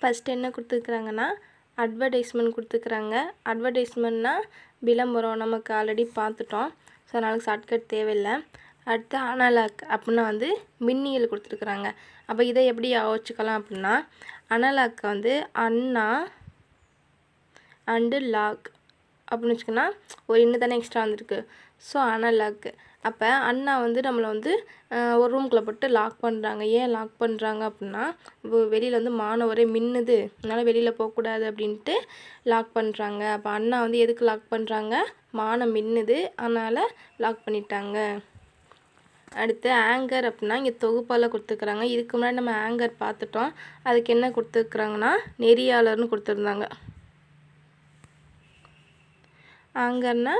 First என்ன கொடுத்துருக்குறாங்கன்னா advertisement கொடுத்துருக்குறாங்க. அட்வர்டைஸ்மெண்ட்னா விளம்பரம் நமக்கு ஆல்ரெடி பார்த்துட்டோம். ஸோ அதனால் ஷார்ட்கட் தேவையில்லை. அடுத்து அனலாக் அப்படின்னா வந்து மின்னியல் கொடுத்துருக்குறாங்க. அப்போ இதை எப்படி யோசிச்சுக்கலாம் அப்படின்னா அனலாக் வந்து அண்ணா அண்டு லாக் அப்படின்னு வச்சுக்கோன்னா ஒரு இன்னும் தானே எக்ஸ்ட்ரா வந்திருக்கு. ஸோ அனலாக்கு அப்போ அண்ணா வந்து நம்மளை வந்து ஒரு ரூம்குள்ளே போட்டு லாக் பண்ணுறாங்க ஏன் லாக் பண்ணுறாங்க அப்படின்னா வெளியில் வந்து மானவரே மின்னுது. அதனால் வெளியில் போகக்கூடாது அப்படின்ட்டு லாக் பண்ணுறாங்க அப்போ அண்ணா வந்து எதுக்கு லாக் பண்ணுறாங்க மானம் மின்னுது. அதனால் லாக் பண்ணிட்டாங்க. அடுத்து ஆங்கர் அப்படின்னா இங்கே தொகுப்பால் கொடுத்துருக்குறாங்க. இதுக்கு முன்னாடி நம்ம ஆங்கர் பார்த்துட்டோம். அதுக்கு என்ன கொடுத்துருக்குறாங்கன்னா நெறியாளர்னு கொடுத்துருந்தாங்க. ஆங்கர்னா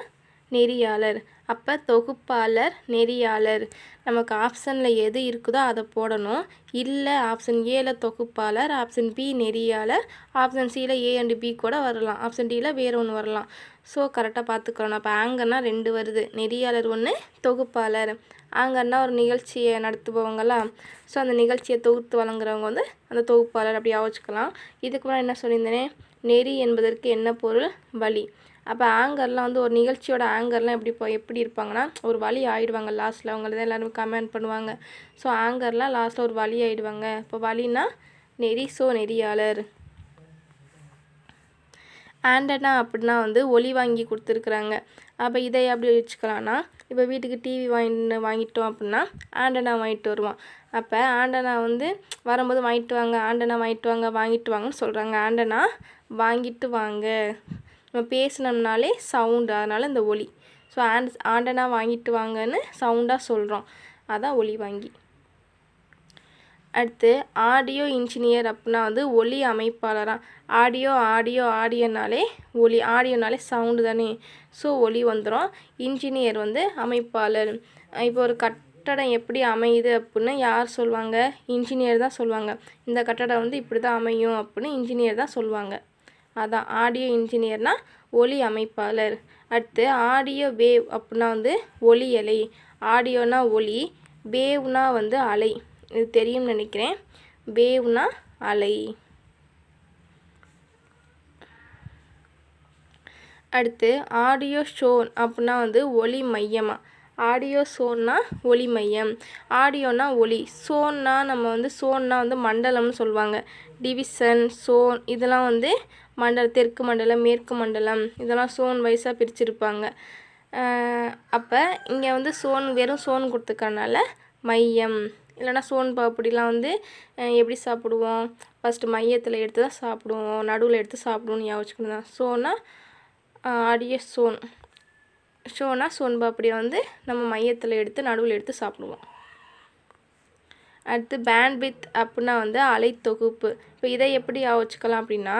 நெறியாளர். அப்போ தொகுப்பாளர் நெறியாளர். நமக்கு ஆப்ஷனில் எது இருக்குதோ அதை போடணும். இல்லை ஆப்ஷன் ஏல தொகுப்பாளர் ஆப்ஷன் பி நெறியாளர் ஆப்ஷன் சியில் ஏ அண்டு பி கூட வரலாம். ஆப்ஷன் டியில் வேறு ஒன்று வரலாம். ஸோ கரெக்டாக பார்த்துக்கிறோம் அப்போ ஆங்கர்னால் ரெண்டு வருது. நெறியாளர் ஒன்று தொகுப்பாளர். ஆங்கர்னால் ஒரு நிகழ்ச்சியை நடத்துபவங்களா? ஸோ அந்த நிகழ்ச்சியை தொகுத்து வழங்குறவங்க வந்து அந்த தொகுப்பாளர் அப்படி யோசிச்சுக்கலாம் இதுக்கு முன்னாடி என்ன சொல்லியிருந்தேனே? நெறி என்பதற்கு என்ன பொருள்? வழி அப்போ ஆங்கர்லாம் வந்து ஒரு நிகழ்ச்சியோட ஆங்கர்லாம் எப்படி இப்போ எப்படி இருப்பாங்கன்னா ஒரு வழி ஆகிடுவாங்க லாஸ்ட்டில் அவங்க தான் கமெண்ட் பண்ணுவாங்க. ஸோ ஆங்கர்லாம் லாஸ்ட்டில் ஒரு வழி ஆகிடுவாங்க இப்போ வழினா நெறி ஸோ நெறியாளர். ஆண்டனா அப்படின்னா வந்து ஒலி வாங்கி கொடுத்துருக்குறாங்க. அப்போ இதை எப்படி வச்சுக்கலாம்னா இப்போ வீட்டுக்கு டிவி வாங்கி வாங்கிட்டோம் அப்படின்னா ஆண்டனா வாங்கிட்டு வருவான். அப்போ ஆண்டனா வந்து வரும்போது வாங்கிட்டு வாங்க ஆண்டனா வாங்கிட்டு வாங்க வாங்கிட்டு வாங்கன்னு சொல்கிறாங்க ஆண்டனா வாங்கிட்டு வாங்க. நம்ம பேசினோம்னாலே சவுண்டு அதனால் இந்த ஒலி. ஸோ ஆண்ட் ஆண்டனா வாங்கிட்டு வாங்கன்னு சவுண்டாக சொல்கிறோம் அதான் ஒலி வாங்கி. அடுத்து ஆடியோ இன்ஜினியர் அப்படின்னா வந்து ஒலி அமைப்பாளராக ஆடியோ ஆடியோ ஆடியோனாலே ஒலி ஆடியோனாலே சவுண்டு தானே. ஸோ ஒலி வந்துடும் இன்ஜினியர் வந்து அமைப்பாளர். இப்போ ஒரு கட்டடம் எப்படி அமையுது அப்படின்னு யார் சொல்லுவாங்க இன்ஜினியர் தான் சொல்லுவாங்க இந்த கட்டடம் வந்து இப்படி தான் அமையும் அப்படின்னு இன்ஜினியர் தான் சொல்லுவாங்க அதான் ஆடியோ இன்ஜினியர்னால் ஒலி அமைப்பாளர். அடுத்து ஆடியோ வேவ் அப்படின்னா வந்து ஒலி அலை ஆடியோனா ஒலி வேவ்னா வந்து அலை. இது தெரியும்னு நினைக்கிறேன். வேவ்னா அலை. அடுத்து ஆடியோ ஷோன் அப்படின்னா வந்து ஒலி மையமாக ஆடியோ சோன்னா ஒலி மையம். ஆடியோனா ஒலி. சோன்னா நம்ம வந்து சோன்னா வந்து மண்டலம்னு சொல்லுவாங்க. டிவிஷன் சோன் இதெல்லாம் வந்து மண்டல தெற்கு மண்டலம் மேற்கு மண்டலம் இதெல்லாம் சோன் வைஸாக பிரிச்சிருப்பாங்க. அப்போ இங்கே வந்து சோன் வெறும் சோன் கொடுத்துக்கறனால மையம். இல்லைன்னா சோன் பாப்படிலாம் வந்து எப்படி சாப்பிடுவோம்? ஃபஸ்ட்டு மையத்தில் எடுத்து தான் சாப்பிடுவோம். நடுவில் எடுத்து சாப்பிடுவோம்னு யோசிச்சுக்கணும் தான். சோனா அடிய சோன். ஷோனா சோன் பாப்படியை வந்து நம்ம மையத்தில் எடுத்து நடுவில் எடுத்து சாப்பிடுவோம். அடுத்து பேண்ட்வித் அப்புடின்னா வந்து அலைத்தொகுப்பு. இப்போ இதை எப்படி வச்சுக்கலாம் அப்படின்னா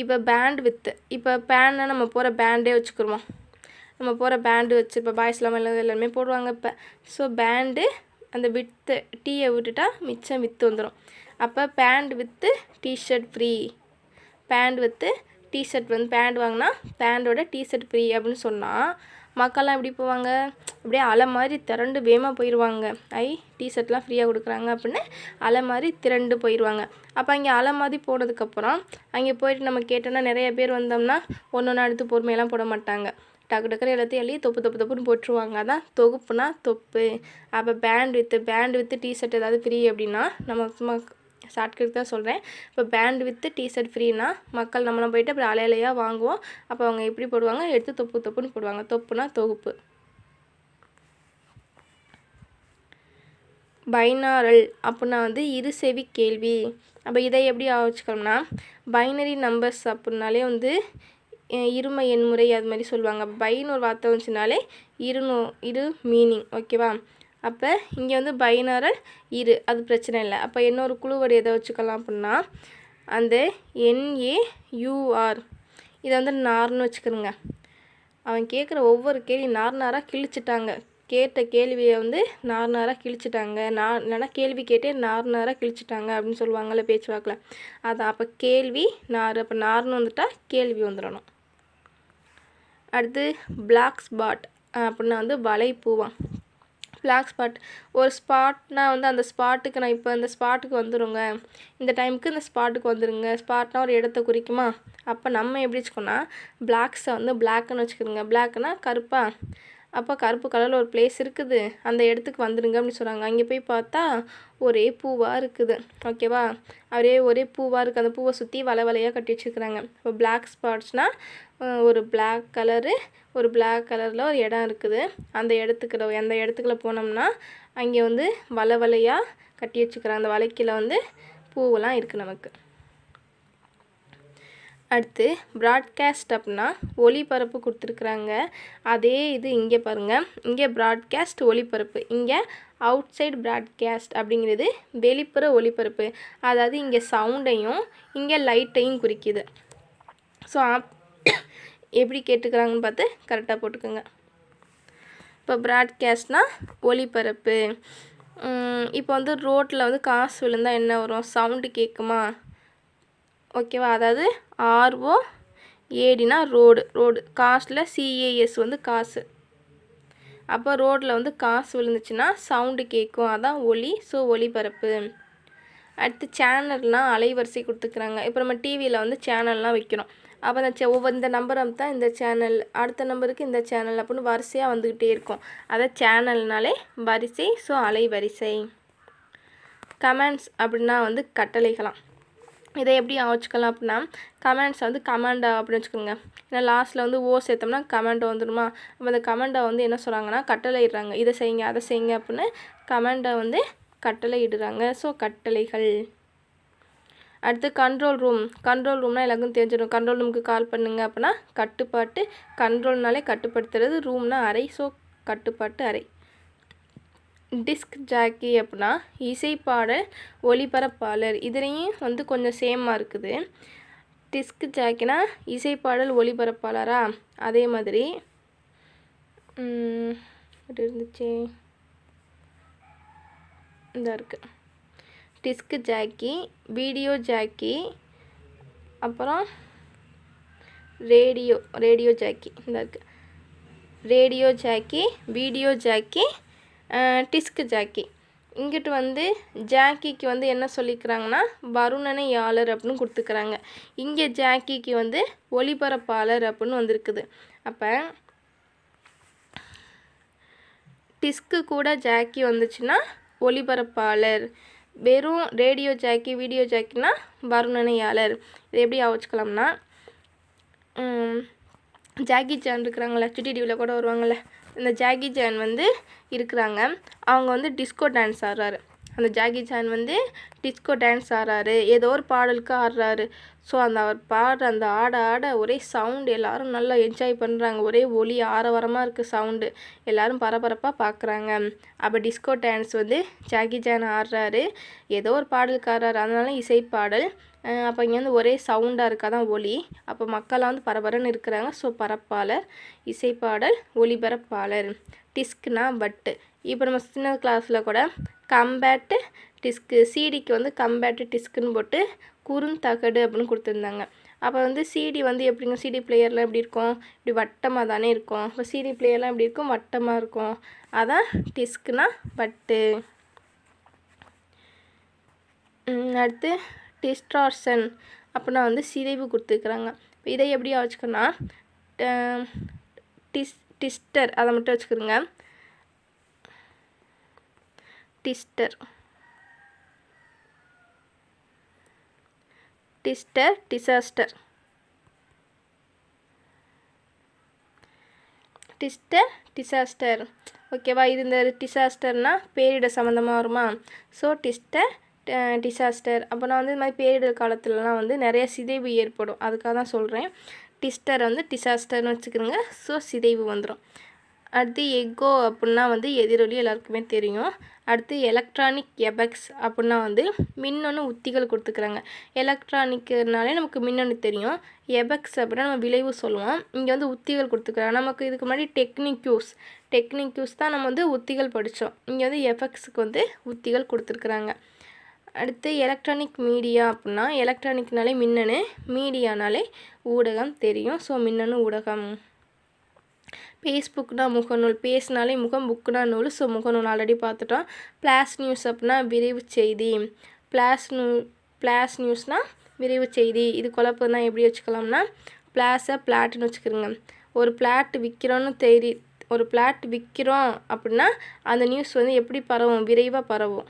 இப்போ பேண்ட்வித்து இப்போ பேன்னா நம்ம போகிற பேண்டே வச்சுக்கிருவோம் நம்ம போகிற பேண்டு வச்சு இப்போ பாய்ஸ் எல்லாம் எல்லாம் எல்லாருமே போடுவாங்க இப்போ. ஸோ பேண்டு அந்த வித்து டீயை விட்டுட்டா மிச்சம் வித்து வந்துடும் அப்போ pant with t-shirt free pant with t-shirt வந்து பேண்ட் வாங்கினா பேண்டோட டிஷர்ட் ஃப்ரீ அப்படின்னு சொன்னால் மக்கள்லாம் எப்படி போவாங்க? அப்படியே அலை மாதிரி திரண்டு வேகமாக போயிடுவாங்க ஐ டிஷர்ட்லாம் ஃப்ரீயாக கொடுக்குறாங்க அப்படின்னு அலை மாதிரி திரண்டு போயிடுவாங்க அப்போ அங்கே அலை மாதிரி போனதுக்கப்புறம் அங்கே போயிட்டு நம்ம கேட்டோம்னா நிறைய பேர் வந்தோம்னா ஒன்று ஒன்று அடுத்து பொறுமையெல்லாம் போட மாட்டாங்க. டக்கு டக்குன்னு எல்லாத்தையும் எழுதி தொப்பு தொப்பு தொப்புன்னு போட்டுருவாங்க. அதான் தொகுப்புனா தொப்பு. அப்போ பேண்ட் வித்து பேண்ட் வித்து டிஷர்ட் ஏதாவது ஃப்ரீ அப்படின்னா நம்ம சும்மா ஷார்ட்கட் தான் சொல்கிறேன். இப்போ பேண்ட் வித்து டிஷர்ட் ஃப்ரீனா மக்கள் நம்மளாம் போயிட்டு அப்புறம் அலையலையாக வாங்குவோம். அப்போ அவங்க எப்படி போடுவாங்க? எடுத்து தொப்பு தொப்புன்னு போடுவாங்க. தொப்புனா தொகுப்பு. பைனாரல் அப்படின்னா வந்து இரு செவி கேள்வி. அப்போ இதை எப்படி வச்சுக்கணும்னா பைனரி நம்பர்ஸ் அப்படின்னாலே வந்து இரும எண்முறை அது மாதிரி சொல்லுவாங்க. பைன்னு ஒரு வார்த்தை வந்துச்சுனாலே இருநூ இரு மீனிங். ஓகேவா? அப்போ இங்கே வந்து பைனரல் இரு அது பிரச்சனை இல்லை. அப்போ இன்னொரு குழுவடி எதை வச்சுக்கலாம் அப்படின்னா அந்த என்ஏயூஆர் இதை வந்து நார்னு வச்சுக்கிறோங்க அவன் கேட்குற ஒவ்வொரு கேள்வி நார் நாராக கிழிச்சிட்டாங்க. கேட்ட கேள்வியை வந்து நார் நாராக கிழிச்சிட்டாங்க. நான் இல்லைன்னா கேள்வி கேட்டே நார் நாராக கிழிச்சிட்டாங்க அப்படின்னு சொல்லுவாங்கள்ல பேச்சுவாக்கில். அதான் அப்போ கேள்வி நார் அப்போ நார்னு வந்துட்டால் கேள்வி வந்துடணும். அடுத்து பிளாக் ஸ்பாட் அப்படின்னா வந்து வலைப்பூவான் பிளாக் ஸ்பாட் ஒரு ஸ்பாட்னா வந்து அந்த ஸ்பாட்டுக்கு நான் இப்போ இந்த ஸ்பாட்டுக்கு வந்துடுங்க இந்த டைமுக்கு இந்த ஸ்பாட்டுக்கு வந்துடுங்க ஸ்பாட்னா ஒரு இடத்த குறிக்குமா? அப்போ நம்ம எப்படி வச்சுக்கோன்னா பிளாக்ஸை வந்து பிளாக்குன்னு வச்சுக்கிறோங்க. பிளாக்குன்னா கருப்பாக அப்போ கருப்பு கலரில் ஒரு பிளேஸ் இருக்குது. அந்த இடத்துக்கு வந்துடுங்க அப்படின்னு சொல்கிறாங்க அங்கே போய் பார்த்தா ஒரே பூவாக இருக்குது. ஓகேவா ஒரே ஒரே பூவாக இருக்குது அந்த பூவை சுற்றி வலை வலையாக கட்டி வச்சுருக்குறாங்க. இப்போ பிளாக் ஸ்பாட்ஸ்னால் ஒரு பிளாக் கலரு ஒரு பிளாக் கலரில் ஒரு இடம் இருக்குது. அந்த இடத்துக்கு அந்த இடத்துக்குள்ள போனோம்னா அங்கே வந்து வலை வலையாக கட்டி வச்சுக்கிறாங்க அந்த வலைக்கில் வந்து பூவெல்லாம் இருக்குது நமக்கு. அடுத்து ப்ராட்காஸ்ட் அப்படின்னா ஒளிபரப்பு கொடுத்துருக்குறாங்க. அதே இது இங்கே பாருங்கள் இங்கே ப்ராட்காஸ்ட் ஒளிபரப்பு இங்கே அவுட் சைடு ப்ராட்காஸ்ட் அப்படிங்கிறது வெளிப்புற ஒளிபரப்பு. அதாவது இங்கே சவுண்டையும் இங்கே லைட்டையும் குறிக்குது. ஸோ எப்படி கேட்டுக்கிறாங்கன்னு பார்த்து கரெக்டாக போட்டுக்கோங்க. இப்போ ப்ராட்காஸ்ட்னால் ஒளிபரப்பு. இப்போ வந்து ரோட்டில் வந்து காசு விழுந்தால் என்ன வரும்? சவுண்டு கேட்குமா ஓகேவா? அதாவது ஆர்ஓ ஏடினா ரோடு ரோடு காஸ்ட்டில் சிஏஎஸ் வந்து காசு. அப்போ ரோட்டில் வந்து காசு விழுந்துச்சுன்னா சவுண்டு கேட்கும் அதான் ஒலி ஸோ ஒளிபரப்பு அடுத்து சேனல்லாம் அலைவரிசை கொடுத்துக்கிறாங்க. இப்போ நம்ம டிவியில் வந்து சேனல்லாம் வைக்கிறோம். அப்போ அந்த சே ஒவ்வொரு இந்த நம்பர் தான் இந்த சேனல் அடுத்த நம்பருக்கு இந்த சேனல் அப்படின்னு வரிசையாக வந்துக்கிட்டே இருக்கும். அதை சேனல்னாலே வரிசை ஸோ அலைவரிசை. கமெண்ட்ஸ் அப்படின்னா வந்து கட்டளைகளாம். இதை எப்படி வச்சுக்கலாம் அப்படின்னா கமெண்ட்ஸ் வந்து கமெண்டா அப்படின்னு வச்சுக்கோங்க. ஏன்னா லாஸ்ட்டில் வந்து ஓ சேர்த்தோம்னா கமெண்டோ வந்துடுமா அப்போ அந்த கமெண்டை வந்து என்ன சொல்கிறாங்கன்னா கட்டளை இடுறாங்க இதை செய்யுங்க அதை செய்யுங்க அப்படின்னு கமெண்டை வந்து கட்டளை இடுறாங்க ஸோ கட்டளைகள். அடுத்து கண்ட்ரோல் ரூம் கண்ட்ரோல் ரூம்னால் எல்லாருக்கும் தெரிஞ்சிடும். கண்ட்ரோல் ரூமுக்கு கால் பண்ணுங்க அப்படின்னா கட்டுப்பாட்டு. கண்ட்ரோல்னாலே கட்டுப்படுத்துறது ரூம்னா அறை. ஸோ கட்டுப்பாட்டு அறை. டிஸ்க் ஜாக்கி அப்படின்னா இசைப்பாடல் ஒளிபரப்பாளர். இதுலேயும் வந்து கொஞ்சம் சேமாக இருக்குது. டிஸ்க் ஜாக்கினா இசைப்பாடல் ஒளிபரப்பாளரா? அதே மாதிரி இருந்துச்சு. இதாக இருக்குது டிஸ்க் ஜாக்கி வீடியோ ஜாக்கி அப்புறம் ரேடியோ ரேடியோ ஜாக்கி. இந்த இருக்குது radio jockey video jockey disc jockey. இங்கிட்டு வந்து ஜாக்கிக்கு வந்து என்ன சொல்லிக்கிறாங்கன்னா வருணனையாளர் அப்படின்னு கொடுத்துக்கிறாங்க. இங்கே ஜாக்கிக்கு வந்து ஒளிபரப்பாளர் அப்படின்னு வந்திருக்குது. அப்போ டிஸ்க்கு கூட ஜாக்கி வந்துச்சுன்னா ஒளிபரப்பாளர். வெறும் ரேடியோ ஜாக்கி வீடியோ ஜாக்கினா வருணனையாளர் இது எப்படி ஆவச்சுக்கலாம்னா ஜாக்கி சான் இருக்கிறாங்களே சுட்டி டிவியில் கூட வருவாங்கள்ல இந்த ஜாகி ஜான் வந்து இருக்கிறாங்க. அவங்க வந்து டிஸ்கோ டான்ஸ் ஆடுறாரு. அந்த ஜாகி ஜான் வந்து டிஸ்கோ டான்ஸ் ஆடுறாரு. ஏதோ ஒரு பாடலுக்கு ஆடுறாரு. ஸோ அந்த அவர் பாடுற அந்த ஆட ஆட ஒரே சவுண்டு எல்லோரும் நல்லா என்ஜாய் பண்ணுறாங்க ஒரே ஒலி ஆரவாரமாக இருக்குது சவுண்டு எல்லோரும் பரபரப்பாக பார்க்குறாங்க அப்போ டிஸ்கோ டான்ஸ் வந்து ஜாகி ஜான் ஆடுறாரு. ஏதோ ஒரு பாடலுக்கு ஆடுறாரு. அதனால இசைப்பாடல் அப்போ இங்கே வந்து ஒரே சவுண்டாக இருக்கா தான் ஒலி. அப்போ மக்களாக வந்து பரபரன்னு இருக்கிறாங்க. ஸோ பரப்பாளர் இசைப்பாடல் ஒளிபரப்பாளர். டிஸ்க்னா பட்டு இப்போ நம்ம சின்ன கிளாஸில் கூட கம்பேட்டு டிஸ்க்கு சிடிக்கு வந்து கம்பேட்டு டிஸ்க்குன்னு போட்டு குறுந்தகடு அப்படின்னு கொடுத்துருந்தாங்க. அப்போ வந்து சிடி வந்து எப்படிங்க? சிடி பிளேயர்லாம் எப்படி இருக்கும்? இப்படி வட்டமாக தானே இருக்கும். இப்போ சிடி பிளேயர்லாம் எப்படி இருக்கும்? வட்டமாக இருக்கும். அதான் டிஸ்க்குனா பட்டு அடுத்து டிஸ்ட்ரார்சன் அப்படின்னா வந்து சிதைவு கொடுத்துருக்குறாங்க. இப்போ இதை எப்படி வச்சுக்கோன்னா டிஸ் டிஸ்டர் அதை மட்டும் வச்சுக்கிறோங்க டிஸ்டர். டிஸ்டர் டிசாஸ்டர். டிஸ்டர் டிசாஸ்டர். ஓகேவா? இது இந்த டிசாஸ்டர்னால் பேரிட சம்மந்தமாக வருமா? ஸோ டிஸ்டர் டிசாஸ்டர் அப்போ நான் வந்து இது மாதிரி பேரிடர் காலத்துலலாம் வந்து நிறைய சிதைவு ஏற்படும். அதுக்காக தான் சொல்கிறேன் டிஸ்டர் வந்து டிசாஸ்டர்னு வச்சுக்கிறோங்க. ஸோ சிதைவு வந்துடும் அடுத்து எக்கோ அப்படின்னா வந்து எதிரொலி எல்லாருக்குமே தெரியும். அடுத்து எலக்ட்ரானிக் எபெக்ஸ் அப்படின்னா வந்து மின்னணு உத்திகள் கொடுத்துக்கிறாங்க. எலக்ட்ரானிக்னாலே நமக்கு மின்னணு தெரியும். எபெக்ஸ் அப்படின்னா நம்ம விளைவு சொல்லுவோம். இங்கே வந்து உத்திகள் கொடுத்துக்கிறாங்க. நமக்கு இதுக்கு முன்னாடி டெக்னிக்யூஸ் டெக்னிக்யூஸ் தான் நம்ம வந்து உத்திகள் படித்தோம் இங்கே வந்து எஃபெக்ட்ஸுக்கு வந்து உத்திகள் கொடுத்துருக்குறாங்க. அடுத்து எலக்ட்ரானிக் மீடியா அப்படின்னா எலக்ட்ரானிக்னாலே மின்னணு மீடியானாலே ஊடகம் தெரியும். ஸோ மின்னணு ஊடகம். ஃபேஸ்புக்னா முகநூல். பேசினாலே முகம் புக்குனா நூல். ஸோ முகநூல் ஆல்ரெடி பார்த்துட்டோம். பிளாஸ் நியூஸ் அப்படின்னா விரைவு செய்தி. பிளாஸ் நியூ பிளாஸ் நியூஸ்னால் விரைவு செய்தி. இது குழப்பம்னா எப்படி வச்சுக்கலாம்னா பிளாஸை பிளாட்னு வச்சுக்கிறோங்க ஒரு பிளாட் விற்கிறோன்னு தெரி ஒரு பிளாட் விற்கிறோம் அப்படின்னா அந்த நியூஸ் வந்து எப்படி பரவும்? விரைவாக பரவும்.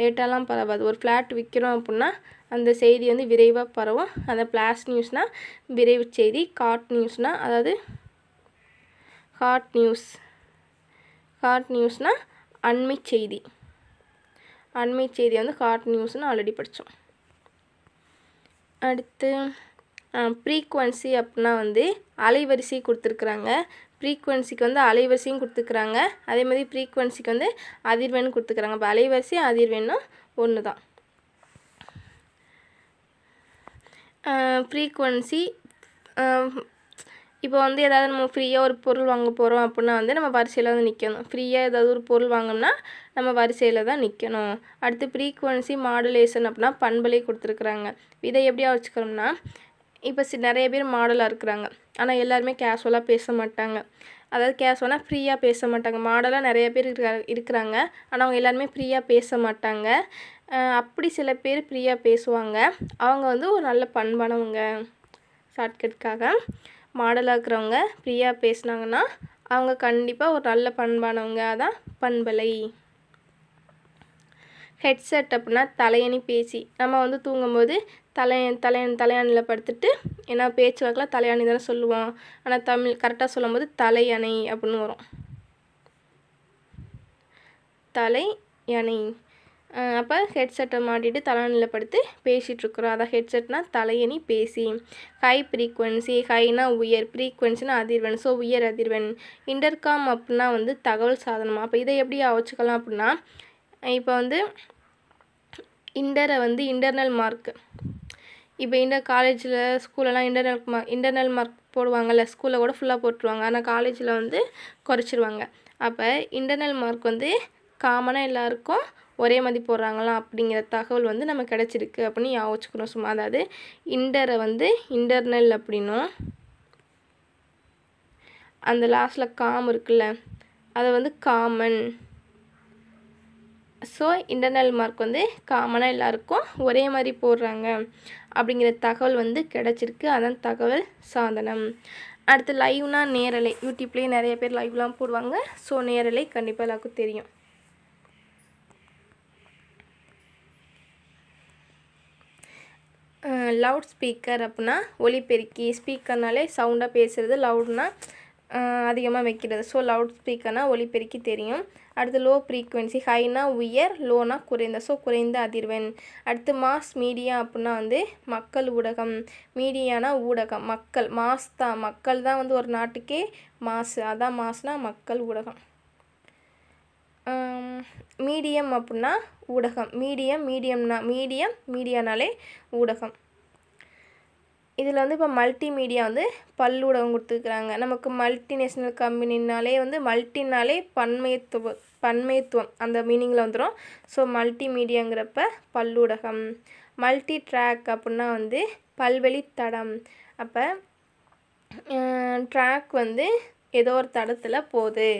லேட்டாலாம் பரவாது. ஒரு ஃப்ளாட் விற்கிறோம் அப்படின்னா அந்த செய்தி வந்து விரைவாக பரவும். அந்த பிளாஸ் நியூஸ்னால் விரைவு செய்தி. காட் நியூஸ்னால் அதாவது ஹாட் நியூஸ் ஹாட் நியூஸ்னால் அண்மை செய்தி. அண்மை செய்தி வந்து ஹாட் நியூஸ்னு ஆல்ரெடி படித்தோம் அடுத்து ஃப்ரீக்குவன்சி அப்படின்னா வந்து அலைவரிசை கொடுத்துருக்குறாங்க. ப்ரீக்வன்சிக்கு வந்து அலைவரிசையும் கொடுத்துக்கிறாங்க. அதே மாதிரி ப்ரீக்வன்சிக்கு வந்து அதிர்வெண் கொடுத்துருக்குறாங்க இப்போ அலைவரிசை அதிர்வெண்ணும் ஒன்று தான் ஃப்ரீக்வன்சி இப்போ வந்து ஏதாவது நம்ம ஃப்ரீயாக ஒரு பொருள் வாங்க போகிறோம் அப்படின்னா வந்து நம்ம வரிசையில் வந்து நிற்கணும் ஃப்ரீயாக ஏதாவது ஒரு பொருள் வாங்கினோம்னா நம்ம வரிசையில் தான் நிற்கணும் அடுத்து ஃப்ரீக்வன்சி மாடுலேஷன் அப்படின்னா பண்பலே கொடுத்துருக்குறாங்க. இதை எப்படியா வச்சுக்கணும்னா இப்போ சி நிறைய பேர் மாடலாக இருக்கிறாங்க. ஆனால் எல்லாருமே கேஷுவலாக பேச மாட்டாங்க. அதாவது கேஷுவலாக ஃப்ரீயாக பேச மாட்டாங்க. மாடலாக நிறைய பேர் இருக்கிற இருக்கிறாங்க. ஆனால் அவங்க எல்லாருமே ஃப்ரீயாக பேச மாட்டாங்க. அப்படி சில பேர் ஃப்ரீயாக பேசுவாங்க. அவங்க வந்து ஒரு நல்ல பண்பானவங்க. ஷார்ட்கட்காக மாடலாக இருக்கிறவங்க ஃப்ரீயாக பேசுனாங்கன்னா அவங்க கண்டிப்பாக ஒரு நல்ல பண்பானவங்க அதான் பண்பலை. ஹெட்செட் அப்படின்னா தலையணி பேசி. நம்ம வந்து தூங்கும்போது தலைய தலையன் தலையணியில் படுத்துட்டு ஏன்னா பேச்சு வாக்கில் தலையணி தானே சொல்லுவோம் ஆனால் தமிழ் கரெக்டாக சொல்லும்போது தலையணை அப்படின்னு வரும். தலை யணை அப்போ ஹெட்செட்டை மாட்டிட்டு தலையணியில் படுத்து பேசிகிட்ருக்குறோம் அதான் ஹெட்செட்னால் தலையணி பேசி. ஹை ஃப்ரீக்வன்சி ஹைனா உயர் ஃப்ரீக்வன்சினா அதிர்வெண். ஸோ உயர் அதிர்வெண். இன்டர்காம் அப்படின்னா வந்து தகவல் சாதனம். அப்போ இதை எப்படி வச்சுக்கலாம் அப்படின்னா இப்போ வந்து இன்டரை வந்து இன்டர்னல் மார்க்கு இப்போ இன்டர் காலேஜில் ஸ்கூலெல்லாம் இன்டர்னல் மார்க் இன்டர்னல் மார்க் போடுவாங்கள்ல ஸ்கூலில் கூட ஃபுல்லாக போட்டுருவாங்க. ஆனால் காலேஜில் வந்து குறைச்சிருவாங்க. அப்போ இன்டர்னல் மார்க் வந்து காமனாக எல்லாருக்கும் ஒரே மாதிரி போடுறாங்களாம் அப்படிங்கிற தகவல் வந்து நம்ம கிடச்சிருக்கு அப்படின்னு யோசிச்சுக்கணும். சும்மா அதாவது இன்டரை வந்து இன்டர்னல் அப்படின்னும் அந்த லாஸ்ட்டில் காம் இருக்குல்ல அதை வந்து காமன் ஸோ இன்டர்னல் மார்க் வந்து காமனாக எல்லாருக்கும் ஒரே மாதிரி போடுறாங்க. அப்படிங்கிற தகவல் வந்து கிடச்சிருக்கு. அதான் தகவல் சாதனம். அடுத்து லைவ்னா நேரலை. யூடியூப்லேயே நிறைய பேர் லைவ்லாம் போடுவாங்க. ஸோ நேரலை கண்டிப்பாக எல்லாருக்கும் தெரியும். லவுட் ஸ்பீக்கர் அப்படின்னா ஒலிபெருக்கி ஸ்பீக்கர்னாலே சவுண்டாக பேசுகிறது லவுட்னா அதிகமாக வைக்கிறது. ஸோ லவுட் ஸ்பீக்கர்னால் ஒலிபெருக்கி தெரியும். அடுத்து லோ ஃப்ரீக்குவென்சி ஹைனா உயர் லோனா குறைந்த. ஸோ குறைந்த அதிர்வெண். அடுத்து மாஸ் மீடியா அப்படின்னா வந்து மக்கள் ஊடகம். மீடியானா ஊடகம். மக்கள் மாஸ் தான் மக்கள் தான் வந்து ஒரு நாட்டுக்கே மாசு அதான் மாஸ்னால் மக்கள் ஊடகம். மீடியம் அப்படின்னா ஊடகம். மீடியம் மீடியம்னா மீடியம் மீடியானாலே ஊடகம். இதில் வந்து இப்போ மல்டிமீடியா வந்து பல்லூடகம் கொடுத்துருக்குறாங்க. நமக்கு மல்டிநேஷ்னல் கம்பெனினாலே வந்து மல்டினாலே பன்மையத்துவ பன்மையத்துவம் அந்த மீனிங்கில் வந்துடும் ஸோ மல்டிமீடியாங்கிறப்ப பல்லூடகம் மல்டி ட்ராக் அப்படின்னா வந்து பல்வெளி தடம் அப்போ ட்ராக் வந்து ஏதோ ஒரு தடத்தில் போகுது.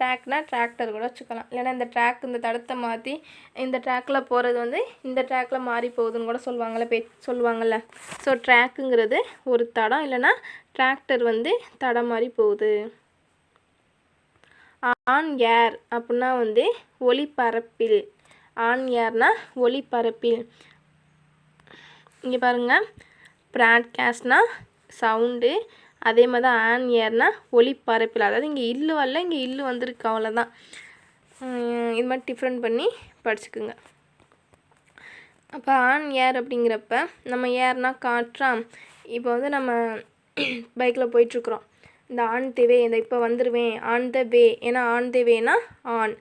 ட்ராக்னால் டிராக்டர் கூட வச்சுக்கலாம். இல்லைனா இந்த ட்ராக் இந்த தடத்தை மாற்றி இந்த ட்ராக்கில் போகிறது வந்து இந்த ட்ராக்கில் மாறி போகுதுன்னு கூட சொல்லுவாங்கள்ல பே சொல்லுவாங்கள்ல ஸோ ட்ராக்குங்கிறது ஒரு தடம். இல்லைன்னா டிராக்டர் வந்து தடம் மாதிரி போகுது. ஆன் ஏர் அப்படின்னா வந்து ஒளிபரப்பில். ஆன் ஏர்னா ஒளிபரப்பில். இங்கே பாருங்கள் ப்ராட்காஸ்ட்னால் சவுண்டு அதே மாதிரி தான் ஆன் ஏர்னால் ஒளி பரப்பில் அதாவது இங்கே இல்லு வரல இங்கே இல்லு வந்திருக்கு அவ்வளோதான் இது மாதிரி டிஃப்ரெண்ட் பண்ணி படிச்சுக்குங்க. அப்போ ஆன் ஏர் அப்படிங்கிறப்ப நம்ம ஏர்னால் காற்றா இப்போ வந்து நம்ம பைக்கில் போயிட்டுருக்குறோம். இந்த ஆன் தி வே இந்த இப்போ வந்துடுவேன் ஆன் த வே ஏன்னா ஆன் த வேனா ஆன்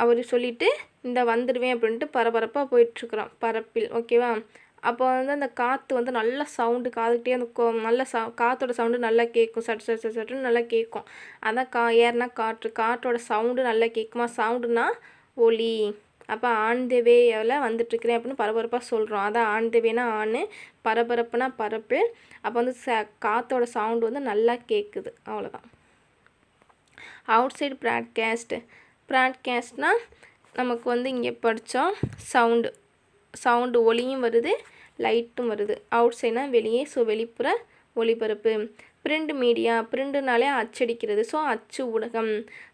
அவர் சொல்லிவிட்டு இந்த வந்துடுவேன் அப்படின்ட்டு பரபரப்பாக போயிட்டுருக்குறோம் பரப்பில் ஓகேவா அப்போ வந்து அந்த காற்று வந்து நல்ல சவுண்டு காதுகிட்டே அந்த நல்ல ச காற்றோட சவுண்டு நல்லா கேட்கும் சட் சட் சட்டுன்னு நல்லா கேட்கும் அதான் கா ஏறுனா காற்று காற்றோட சவுண்டு நல்லா கேட்குமா சவுண்டுனா ஒலி. அப்போ ஆன் த வேவில் வந்துட்டுருக்கிறேன் அப்படின்னு பரபரப்பாக சொல்கிறோம் அதான் ஆன் த வேனா ஆண் பரபரப்புனா பரப்பு. அப்போ வந்து ச காற்றோட சவுண்டு வந்து நல்லா கேட்குது அவ்வளோதான் அவுட் சைடு ப்ராட்காஸ்ட்டு ப்ராட்காஸ்ட்னால் நமக்கு வந்து இங்கே படித்தோம் சவுண்டு. சவுண்டு ஒளியும் வருது. லைட்டும் வருது. அவுட் சைட்னா வெளியே ஸோ வெளிப்புற ஒளிபரப்பு. பிரிண்ட் மீடியா பிரிண்ட்னாலே அச்சடிக்கிறது. ஸோ அச்சு ஊடகம்.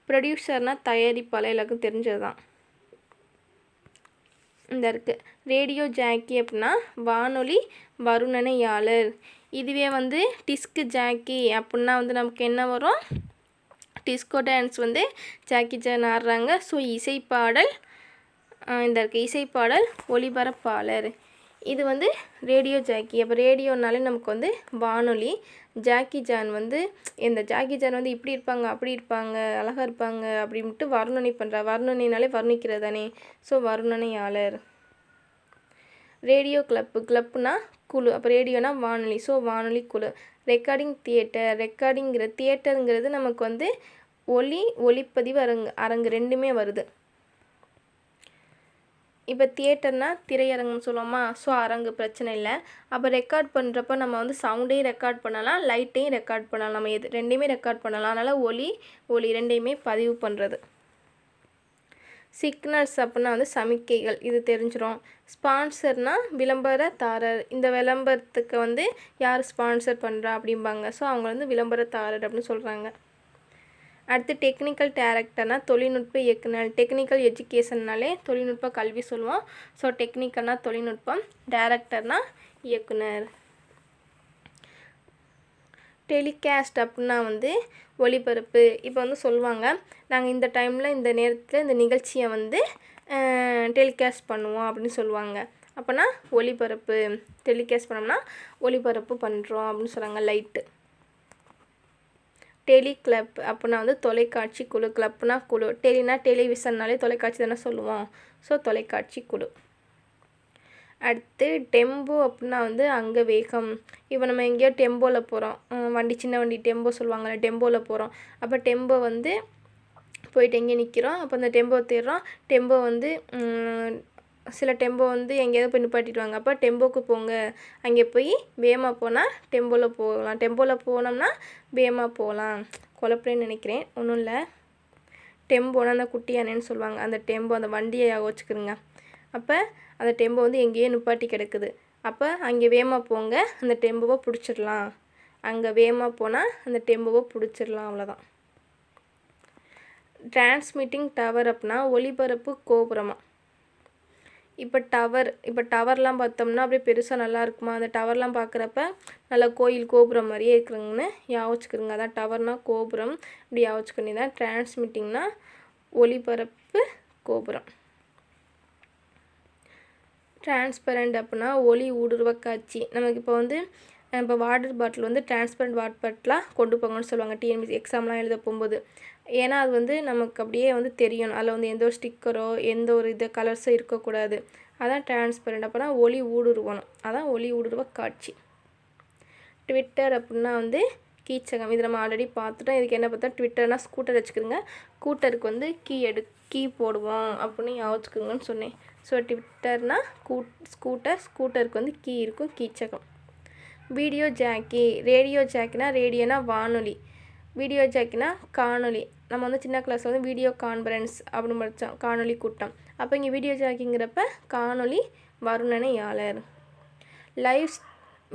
ப்ரொடியூசர்னால் தயாரிப்பாளர் எல்லாருக்கும் தெரிஞ்சது தான் இந்த இருக்குது ரேடியோ ஜாக்கி அப்படின்னா வானொலி வருணனையாளர். இதுவே வந்து டிஸ்கு ஜாக்கி அப்படின்னா வந்து நமக்கு என்ன வரும்? டிஸ்கோ டான்ஸ் வந்து ஜாக்கி ஜான் ஆடுறாங்க. ஸோ இசைப்பாடல் இந்த இருக்குது இசைப்பாடல் ஒளிபரப்பாளர். இது வந்து ரேடியோ ஜாக்கி. அப்போ ரேடியோனாலே நமக்கு வந்து வானொலி. ஜாக்கி ஜான் வந்து இந்த ஜாக்கி ஜான் வந்து இப்படி இருப்பாங்க அப்படி இருப்பாங்க அழகாக இருப்பாங்க அப்படின்ட்டு வர்ணனை பண்ணுறா வர்ணனைனாலே வர்ணிக்கிறது தானே ஸோ வர்ணனையாளர். Radio club. கிளப்புனா குழு. அப்போ ரேடியோனா வானொலி. ஸோ வானொலி குழு. ரெக்கார்டிங் தியேட்டர் ரெக்கார்டிங்கிற தியேட்டருங்கிறது நமக்கு வந்து ஒலி ஒளிப்பதிவு அரங்கு அரங்கு ரெண்டுமே வருது. இப்போ தியேட்டர்னால் திரையரங்குன்னு சொல்லுவோமா? ஸோ அரங்கு பிரச்சனை இல்லை. அப்போ ரெக்கார்ட் பண்ணுறப்ப நம்ம வந்து சவுண்டையும் ரெக்கார்ட் பண்ணலாம் லைட்டையும் ரெக்கார்ட் பண்ணலாம். நம்ம எது ரெண்டையுமே ரெக்கார்ட் பண்ணலாம். அதனால் ஒலி ஒலி ரெண்டையுமே பதிவு பண்ணுறது சிக்னல்ஸ் அப்படின்னா வந்து சமிக்கைகள் இது தெரிஞ்சுரும். ஸ்பான்சர்னால் விளம்பர விளம்பரதாரர் இந்த விளம்பரத்துக்கு வந்து யார் ஸ்பான்சர் பண்ணுறா அப்படிம்பாங்க. ஸோ அவங்க வந்து விளம்பரதாரர் அப்படின்னு சொல்கிறாங்க அடுத்து டெக்னிக்கல் டேரக்டர்னா தொழில்நுட்ப இயக்குனர் டெக்னிக்கல் எஜுகேஷன்னாலே தொழில்நுட்ப கல்வி சொல்லுவோம். ஸோ டெக்னிக்கல்னா தொழில்நுட்பம் டேரக்டர்னா இயக்குனர். டெலிகாஸ்ட் அப்படின்னா வந்து ஒளிபரப்பு. இப்போ வந்து சொல்லுவாங்க நாங்கள் இந்த டைமில் இந்த நேரத்தில் இந்த நிகழ்ச்சியை வந்து டெலிகாஸ்ட் பண்ணுவோம் அப்படின்னு சொல்லுவாங்க. அப்போனா ஒளிபரப்பு. டெலிகாஸ்ட் பண்ணோம்னா ஒளிபரப்பு பண்ணுறோம் அப்படின்னு சொல்கிறாங்க லைட்டு டெலி கிளப் அப்படின்னா வந்து தொலைக்காட்சி குழு கிளப்னா குழு. டெலினா டெலிவிஷன்னாலே தொலைக்காட்சி தானே சொல்லுவோம். ஸோ தொலைக்காட்சி குழு. அடுத்து டெம்போ அப்படின்னா வந்து அங்கே வேகம். இப்போ நம்ம எங்கேயோ டெம்போவில் போகிறோம் வண்டி சின்ன வண்டி டெம்போ சொல்லுவாங்கள்ல டெம்போவில் போகிறோம் அப்போ டெம்போ வந்து போயிட்டு எங்கே நிற்கிறோம் அப்போ அந்த டெம்போ தேடுறோம். டெம்போ வந்து சில டெம்போ வந்து எங்கேயாவது போய் நிப்பாட்டிடுவாங்க அப்போ டெம்போக்கு போங்க. அங்கே போய் வேகமாக போனால் டெம்போவில் போகலாம். டெம்போவில் போனோம்னா வேகமாக போகலாம். குழப்பேன்னு நினைக்கிறேன். ஒன்றும் இல்லை. டெம்போனா அந்த குட்டி யானைன்னு சொல்லுவாங்க. அந்த டெம்போ அந்த வண்டியை வச்சுக்கிறோங்க அப்போ அந்த டெம்போ வந்து எங்கேயோ நிப்பாட்டி கிடக்குது. அப்போ அங்கே வேகமாக போங்க. அந்த டெம்போவை பிடிச்சிடலாம். அங்கே வேகமாக போனால் அந்த டெம்போவை பிடிச்சிடலாம். அவ்வளோதான் டிரான்ஸ்மிட்டிங் டவர் அப்படின்னா ஒளிபரப்பு கோபுரமாக இப்போ டவர் இப்போ டவர்லாம் பார்த்தோம்னா அப்படியே பெருசாக நல்லா இருக்குமா? அந்த டவர்லாம் பார்க்குறப்ப நல்லா கோயில் கோபுரம் மாதிரியே இருக்குதுங்கன்னு ஞாபகம் அதான் டவர்னால் கோபுரம். இப்படி ஞாபகம் தான் டிரான்ஸ்மிட்டிங்னா ஒளிபரப்பு கோபுரம். டிரான்ஸ்பரண்ட் அப்படின்னா ஒளி ஊடுருவ காட்சி. நமக்கு இப்போ வந்து இப்போ வாட்டர் பாட்டில் வந்து டிரான்ஸ்பரண்ட் வாட்டர் பாட்டிலாக கொண்டு போங்கன்னு சொல்லுவாங்க. டிஎன்பிசி எக்ஸாம்லாம் எழுத போகும்போது. ஏன்னா அது வந்து நமக்கு அப்படியே வந்து தெரியணும் அதில் வந்து எந்த ஒரு ஸ்டிக்கரோ எந்த ஒரு இது கலர்ஸோ இருக்கக்கூடாது. அதான் டிரான்ஸ்பரண்ட் அப்போனா ஒளி ஊடுருவணும். அதான் ஒளி ஊடுருவ காட்சி. ட்விட்டர் அப்படின்னா வந்து கீச்சகம். இது நம்ம ஆல்ரெடி பார்த்துட்டோம். இதுக்கு என்ன பார்த்தா ட்விட்டர்னால் ஸ்கூட்டர் வச்சுக்கிறோங்க ஸ்கூட்டருக்கு வந்து கீ எடு கீ போடுவோம் அப்படின்னு ஞாபகம் சொன்னேன். ஸோ ட்விட்டர்னால் கூ ஸ்கூட்டர் ஸ்கூட்டருக்கு வந்து கீ இருக்கும். கீச்சகம். வீடியோ ஜாக்கி ரேடியோ ஜாக்கினா ரேடியோனா வானொலி. வீடியோ ஜாக்கினா காணொலி நம்ம வந்து சின்ன கிளாஸில் வந்து வீடியோ கான்ஃபரன்ஸ் அப்படின்னு படித்தோம் காணொலி கூட்டம். அப்போ இங்கே வீடியோ ஜாக்கிங்கிறப்ப காணொலி வருணனையாளர். லைவ்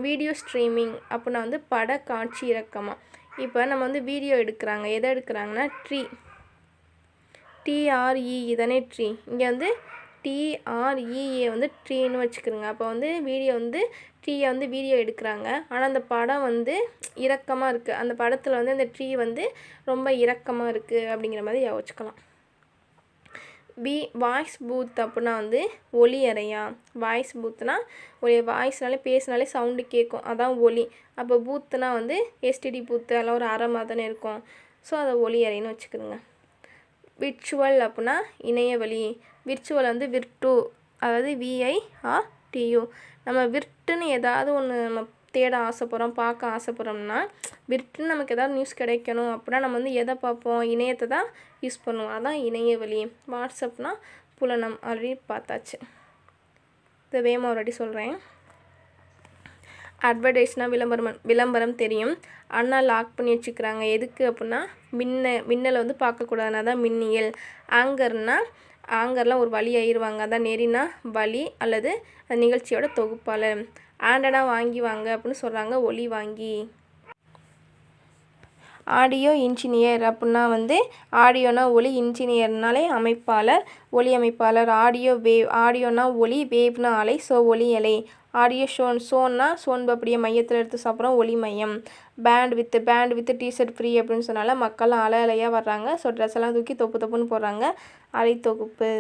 வீடியோ ஸ்ட்ரீமிங் அப்படின்னா வந்து பட காட்சி இறக்கமாக இப்போ நம்ம வந்து வீடியோ எடுக்கிறாங்க. எதை எடுக்கிறாங்கன்னா ட்ரீ டிஆர்இ தானே ட்ரீ இங்கே வந்து T R E A e, வந்து ட்ரீன்னு வச்சுக்கிறோங்க அப்போ வந்து வீடியோ வந்து ட்ரீயை வந்து வீடியோ எடுக்கிறாங்க. ஆனால் அந்த படம் வந்து இறக்கமாக இருக்குது அந்த படத்தில் வந்து அந்த ட்ரீ வந்து ரொம்ப இறக்கமாக இருக்குது அப்படிங்கிற மாதிரி யோசிச்சுக்கலாம். பி வாய்ஸ் பூத் அப்படின்னா வந்து ஒலி அறையா? வாய்ஸ் பூத்னா ஒரு வாய்ஸ்னாலே பேசினாலே சவுண்டு கேட்கும் அதான் ஒலி. அப்போ பூத்துனா வந்து எஸ்டிடி பூத்து அதெல்லாம் ஒரு அறை மாதிரி தானே இருக்கும். ஸோ அதை ஒலி அறைன்னு வச்சுக்கிறோங்க விர்ச்சுவல் அப்படின்னா இணையவழி. விர்ச்சுவல் வந்து விர்ட்டு அதாவது விஐஆர் டியூ நம்ம விர்ட்டுன்னு ஏதாவது ஒன்று நம்ம தேட ஆசைப்பட்றோம் பார்க்க ஆசைப்பட்றோம்னா விர்ட்டுன்னு நமக்கு ஏதாவது நியூஸ் கிடைக்கணும் அப்படின்னா நம்ம வந்து எதை பார்ப்போம்? இணையத்தை தான் யூஸ் பண்ணுவோம். அதான் இணையவழி வாட்ஸ்அப்னா புலனம் ஆல்ரெடி பார்த்தாச்சு. இதை வேகமாக ஆல்ரெடி சொல்கிறேன் அட்வர்டைஸ்னால் விளம்பரம் விளம்பரம் தெரியும். ஆனால் லாக் பண்ணி வச்சுக்கிறாங்க. எதுக்கு அப்படின்னா மின்ன மின்னலை வந்து பார்க்கக்கூடாதுனா தான் மின்னியல். ஆங்கர்னால் ஆங்கர்லாம் ஒரு வழி ஆயிடுவாங்க அதான் நெறினா வழி அல்லது அந்த நிகழ்ச்சியோட தொகுப்பாளர். ஆண்டனா வாங்கி வாங்க அப்படின்னு சொல்கிறாங்க ஒலி வாங்கி. ஆடியோ இன்ஜினியர் அப்புடின்னா வந்து ஆடியோனா ஒலி இன்ஜினியர்னாலே அமைப்பாளர் ஒலி அமைப்பாளர் ஆடியோ வேவ் ஆடியோனா ஒலி வேவ்னா அலை ஸோ ஒலி அலை. ஆடியோ ஷோன் ஷோன்னா சோன்பு அப்படியே மையத்தில் எடுத்து சாப்பிட்றோம் ஒலி மையம். பேண்ட் வித்து பேண்ட் வித்து டிஷர்ட் ஃப்ரீ அப்படின்னு சொன்னால மக்கள்லாம் அலை அலையாக வர்றாங்க. ஸோ ட்ரெஸ் எல்லாம் தூக்கி தொப்பு தொப்புன்னு போடுறாங்க. அலை தொகுப்பு.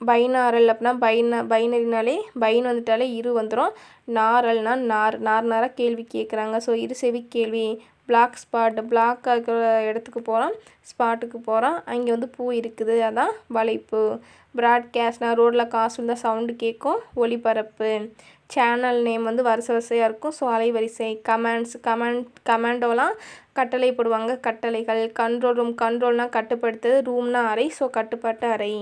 பைனாரல் அப்படின்னா பைன பைனரினாலே பைன் வந்துட்டாலே இரு வந்துடும் நாரல்னால் நார் நார் நாராக கேள்வி கேட்குறாங்க ஸோ இரு செவி கேள்வி. பிளாக் ஸ்பாட் பிளாக்காக இருக்கிற இடத்துக்கு போகிறோம் ஸ்பாட்டுக்கு போகிறோம் அங்கே வந்து பூ இருக்குது அதான் வளைப்பு. ப்ராட்காஸ்ட்னா ரோட்டில் காசு இருந்தால் சவுண்டு கேட்கும் ஒளிபரப்பு. சேனல் நேம் வந்து வரிசை வரிசையாக இருக்கும் ஸோ அலைவரிசை. கமெண்ட்ஸ் கமெண்ட் கமெண்டோலாம் கட்டளை போடுவாங்க கட்டளைகள். கண்ட்ரோல் ரூம் கண்ட்ரோல்னால் கட்டுப்படுத்துறது ரூம்னா அறை ஸோ கட்டுப்பாட்டு அறை.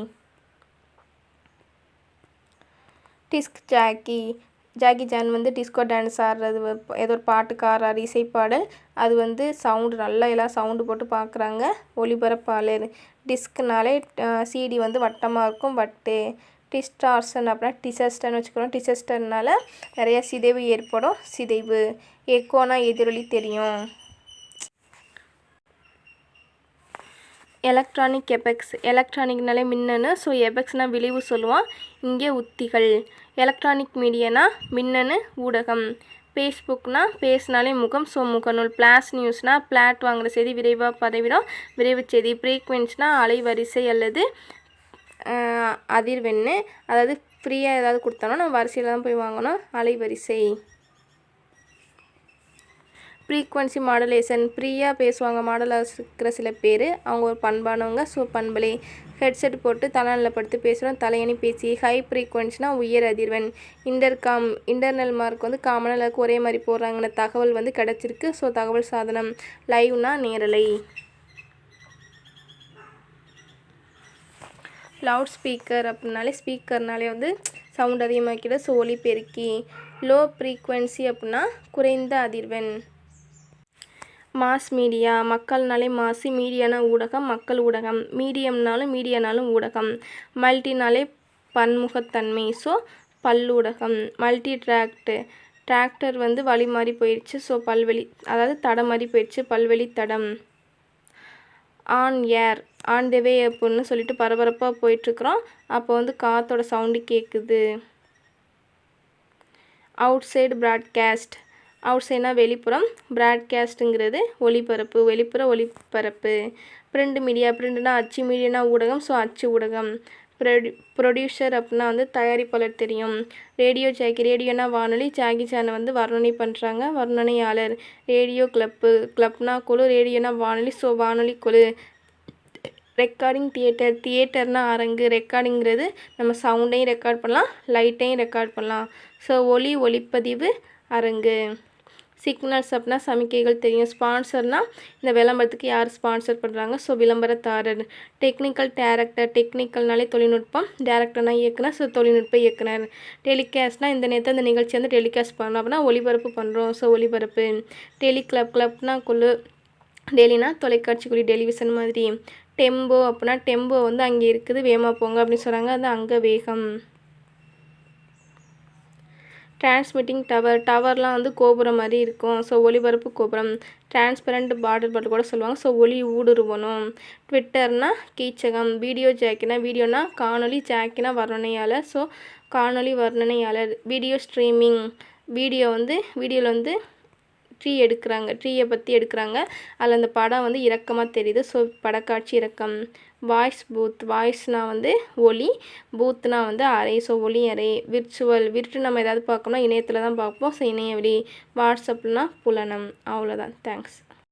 டிஸ்க் ஜாக்கி ஜாக்கி ஜான் வந்து டிஸ்கோ டான்ஸ் ஆடுறது ஏதோ ஒரு பாட்டுக்கு ஆடுறாரு இசைப்பாடல். அது வந்து சவுண்டு நல்லா எல்லாம் சவுண்டு போட்டு பார்க்குறாங்க. ஒளிபரப்பாளர் டிஸ்க்னாலே சிடி வந்து வட்டமாக இருக்கும். வட்டு டிஸ்டார்சன் அப்படின்னா டிசஸ்டர்னு வச்சுக்கிறோம். டிசஸ்டர்னால நிறைய சிதைவு ஏற்படும். சிதைவு எக்கோனா எதிரொலி தெரியும். எலக்ட்ரானிக் எபெக்ஸ் எலக்ட்ரானிக்னாலே மின்னணு. ஸோ எபெக்ஸ்னால் விளைவு சொல்லுவான். இங்கே உத்திகள். எலக்ட்ரானிக் மீடியானா மின்னணு ஊடகம் ஃபேஸ்புக்னா பேசினாலே முகம் ஸோ முகநூல் பிளாஸ் நியூஸ்னால் பிளாட் வாங்குகிற செய்தி விரைவாக பதவிடும். விரைவு செய்தி ஃப்ரீக்வென்ஸ்னால் அலைவரிசை அல்லது ஆஹ், அதிர்வெண்ணு. அதாவது ஃப்ரீயாக ஏதாவது கொடுத்தோன்னா நம்ம வரிசையில் தான் போய் வாங்கணும். அலைவரிசை. ஃப்ரீக்வன்சி மாடலேஷன் ஃப்ரீயாக பேசுவாங்க மாடலாக இருக்கிற சில பேர். அவங்க ஒரு பண்பானவங்க ஸோ பண்பலே ஹெட்செட் போட்டு தலைநில படுத்து பேசுகிறோம் தலையணி பேசி ஹை ஃப்ரீக்வன்சினா உயர் அதிர்வெண். இன்டர்காம் இன்டர்னல் மார்க் வந்து காமனாக எல்லாருக்கும் ஒரே மாதிரி போடுறாங்கன்னு தகவல் வந்து கிடச்சிருக்கு. ஸோ தகவல் சாதனம் லைவ்னா நேரலை. லவுட் ஸ்பீக்கர் அப்படின்னாலே ஸ்பீக்கர்னாலே வந்து சவுண்ட் அதிகமாக்கிட ஸோ ஒலிபெருக்கி லோ ஃப்ரீக்வன்சி அப்படின்னா குறைந்த அதிர்வெண். மாஸ் மீடியா மக்கள்னாலே மாசு மீடியானா ஊடகம் மக்கள் ஊடகம். மீடியம்னாலும் மீடியானாலும் ஊடகம். மல்டினாலே பன்முகத்தன்மை. ஸோ பல்லூடகம். Multi track. டிராக்டர் வந்து வழி மாறி போயிடுச்சு ஸோ பல்வெளி அதாவது தடம் மாறி போயிடுச்சு பல்வெளி தடம். ஆன் ஏர் ஆன் த வே அப்படின்னு சொல்லிட்டு பரபரப்பாக போயிட்டுருக்குறோம். அப்போ வந்து காற்றோட சவுண்டு கேட்குது அவுட் சைடு ப்ராட்காஸ்ட். அவுட் சைட்னா வெளிப்புறம் ப்ராட்காஸ்ட்டுங்கிறது ஒளிபரப்பு வெளிப்புற ஒளிபரப்பு. பிரிண்ட் மீடியா பிரிண்ட்னா அச்சு மீடியானா ஊடகம் ஸோ அச்சு ஊடகம். ப்ரொடி ப்ரொடியூசர் அப்படின்னா வந்து தயாரிப்பாளர் தெரியும். ரேடியோ ஜாக்கி ரேடியோனா வானொலி ஜாக்கி சேனல் வந்து வர்ணனை பண்ணுறாங்க வர்ணனையாளர். ரேடியோ கிளப்பு கிளப்னா குழு ரேடியோனா வானொலி ஸோ வானொலி குழு. ரெக்கார்டிங் தியேட்டர் தியேட்டர்னா அரங்கு ரெக்கார்டிங்கிறது நம்ம சவுண்டையும் ரெக்கார்ட் பண்ணலாம் லைட்டையும் ரெக்கார்ட் பண்ணலாம். ஸோ ஒலி ஒளிப்பதிவு அரங்கு. சிக்னல்ஸ் அப்படின்னா சமிக்கைகள் தெரியும். ஸ்பான்சர்னால் இந்த விளம்பரத்துக்கு யார் ஸ்பான்சர் பண்ணுறாங்க ஸோ விளம்பரதாரர். Technical director. டெக்னிக்கல்னாலே தொழில்நுட்பம். டேரக்டர்னா இயக்குனர். ஸோ தொழில்நுட்ப இயக்குனர். டெலிகாஸ்ட்னால் இந்த நேரத்தில் இந்த நிகழ்ச்சி வந்து டெலிகாஸ்ட் பண்ணணும் அப்படின்னா ஒளிபரப்பு பண்ணுறோம் ஸோ ஒளிபரப்பு. டெலி கிளப் கிளப்னா குழு. டெலினா தொலைக்காட்சி குழி டெலிவிஷன் மாதிரி. டெம்போ அப்படின்னா டெம்போ வந்து அங்கே இருக்குது. வேகமாக போங்க அப்படின்னு சொல்கிறாங்க அது அங்கே வேகம். டிரான்ஸ்மிட்டிங் டவர் டவர்லாம் வந்து கோபுரம் மாதிரி இருக்கும். ஸோ ஒளிபரப்பு கோபுரம். டிரான்ஸ்பரண்ட் பார்டர் பட்டு கூட சொல்லுவாங்க. ஸோ ஒளி ஊடுருவணும். ட்விட்டர்னா கீச்சகம். வீடியோ ஜாக்கினா வீடியோனா காணொலி ஜாக்கினா வர்ணனையாளர் ஸோ காணொலி வர்ணனையாளர் வீடியோ ஸ்ட்ரீமிங் வீடியோ வந்து வீடியோவில் வந்து ட்ரீ எடுக்கிறாங்க. ட்ரீயை பற்றி எடுக்கிறாங்க. அதில் அந்த படம் வந்து இறக்கமாக தெரியுது. ஸோ படக்காட்சி இறக்கம் வாய்ஸ் பூத் வாய்ஸ்னால் வந்து ஒலி பூத்னா வந்து அறை. ஸோ ஒலி அறை விர்ச்சுவல் விர்ட்டு நம்ம ஏதாவது பார்க்கணும்னா இணையத்தில் தான் பார்ப்போம். ஸோ இணையவெளி வாட்ஸ்அப்னா புலனம். அவ்வளோதான் தேங்க்ஸ்